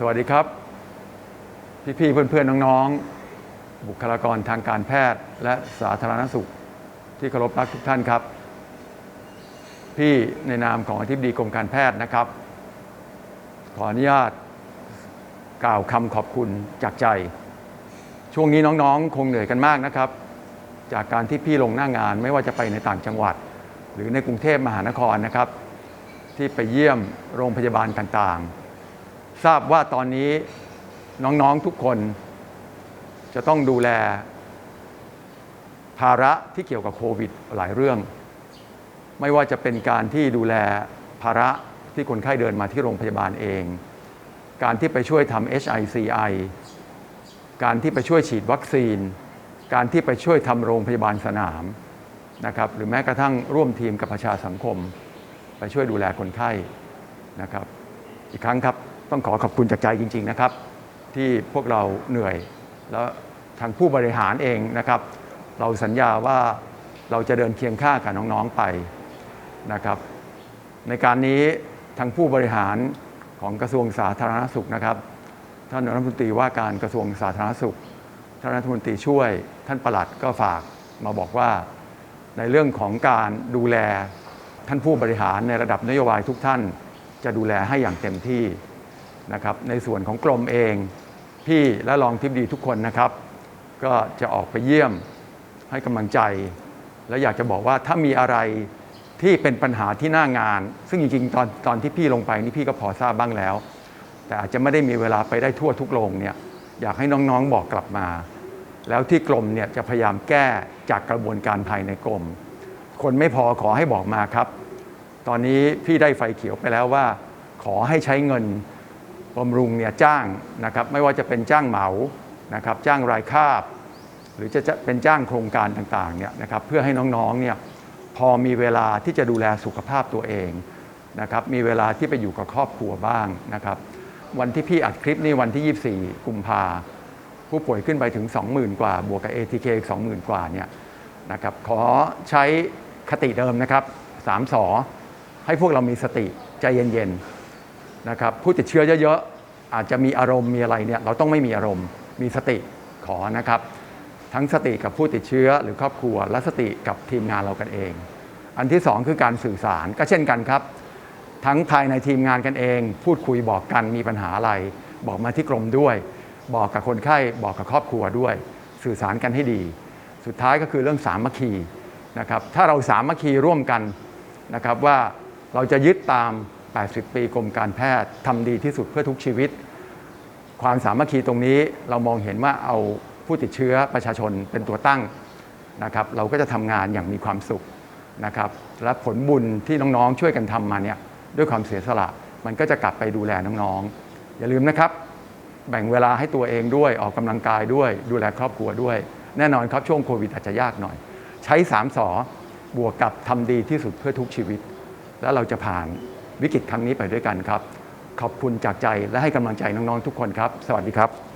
สวัสดีครับ พี่ๆเพื่อนๆน้องๆ บุคลากรทางการแพทย์ และสาธารณสุข ที่เคารพรักทุกท่านครับ พี่ในนามของอธิบดีกรมการแพทย์นะครับ ขออนุญาตกล่าวคำขอบคุณจากใจ ช่วงนี้น้องๆ คงเหนื่อยกันมากนะครับ จากการที่พี่ลงหน้างานไม่ว่าจะไปในต่างจังหวัด หรือในกรุงเทพมหานครนะครับ ที่ไปเยี่ยมโรงพยาบาลต่างๆ ทราบว่าตอนนี้น้องๆทุกคนจะต้องดูแล ภาระที่เกี่ยวกับโควิดหลายเรื่อง ไม่ว่าจะเป็นการที่ดูแลภาระที่คนไข้เดินมาที่โรงพยาบาลเอง การที่ไปช่วยทำ HICI การที่ไปช่วยฉีดวัคซีน การที่ไปช่วยทำโรงพยาบาลสนามนะครับหรือแม้กระทั่งร่วมทีมกับประชาสังคม ไปช่วยดูแลคนไข้นะครับ อีกครั้งครับ ต้องขอขอบคุณจากใจจริง ๆนะครับ ที่พวกเราเหนื่อย แล้วทางผู้บริหารเองนะครับ เราสัญญาว่าเราจะเดินเคียงข้างกับน้องๆไปนะครับ ในการนี้ทางผู้บริหารของกระทรวงสาธารณสุขนะครับท่านรัฐมนตรีว่าการกระทรวงสาธารณสุขท่านรัฐมนตรีช่วย ท่านประหลัดก็ฝากมาบอกว่า ในเรื่องของการดูแลท่านผู้บริหารในระดับนโยบายทุกท่าน จะดูแลให้อย่างเต็มที่ นะครับในส่วนของกรมเอง พี่และรองทิบดีทุกคนนะครับ ก็จะออกไปเยี่ยมให้กำลังใจ และอยากจะบอกว่าถ้ามีอะไรที่เป็นปัญหาที่หน้างาน ซึ่งจริงๆ ตอนตอนที่พี่ลงไปนี่พี่ก็พอทราบบ้างแล้ว แต่อาจจะไม่ได้มีเวลาไปได้ทั่วทุกโรงเนี่ยอยากให้น้องๆบอกกลับมา แล้วที่กรมเนี่ยจะพยายามแก้จากกระบวนการภายในกรม คนไม่พอขอให้บอกมาครับ ตอนนี้พี่ได้ไฟเขียวไปแล้วว่า ขอให้ใช้เงิน บำรุงเนี่ยจ้างนะครับไม่ว่าจะเป็นจ้างเหมานะครับจ้างรายคาบ หรือจะเป็นจ้างโครงการต่างๆเนี่ยนะครับเพื่อให้น้องๆเนี่ยพอมีเวลาที่จะดูแลสุขภาพตัวเองนะครับมีเวลาที่ไปอยู่กับครอบครัวบ้างนะครับวันที่พี่อัดคลิปนี่วันที่ 24 กุมภาผู้ป่วยขึ้นไปถึง 20,000 กว่า บวกกับ ATK อีก20,000 กว่าเนี่ยนะครับขอใช้คติเดิมนะครับสามสอให้พวกเรามีสติใจเย็นๆ นะครับผู้ติดเชื้อเยอะๆ อาจจะมีอารมณ์มีอะไรเนี่ยเราต้องไม่มีอารมณ์ มีสติขอนะครับ ทั้งสติกับผู้ติดเชื้อหรือครอบครัว และสติกับทีมงานเรากันเอง อันที่สองคือการสื่อสารก็เช่นกันครับ ทั้งภายในทีมงานกันเอง พูดคุยบอกกันมีปัญหาอะไร บอกมาที่กรมด้วย บอกกับคนไข้บอกกับครอบครัวด้วย สื่อสารกันให้ดี สุดท้ายก็คือเรื่องสามัคคีนะครับถ้าเราสามัคคีร่วมกันนะครับว่าเราจะยึดตาม 80 ปีกรมการแพทย์ทำดีที่สุดเพื่อทุกชีวิต ความสามัคคีตรงนี้เรามองเห็นว่าเอาผู้ติดเชื้อประชาชนเป็นตัวตั้งนะครับ เราก็จะทำงานอย่างมีความสุขนะครับ และผลบุญที่น้องๆช่วยกันทำมาเนี่ยด้วยความเสียสละมันก็จะกลับไปดูแลน้องๆ อย่าลืมนะครับ แบ่งเวลาให้ตัวเองด้วยออกกำลังกายด้วยดูแลครอบครัวด้วย แน่นอนครับช่วงโควิดอาจจะยากหน่อย ใช้3สอบวกกับทำดีที่สุดเพื่อทุกชีวิต แล้วเราจะผ่าน วิกฤตครั้งนี้ไปด้วยกันครับ ขอบคุณจากใจและให้กำลังใจน้องๆทุกคนครับ สวัสดีครับ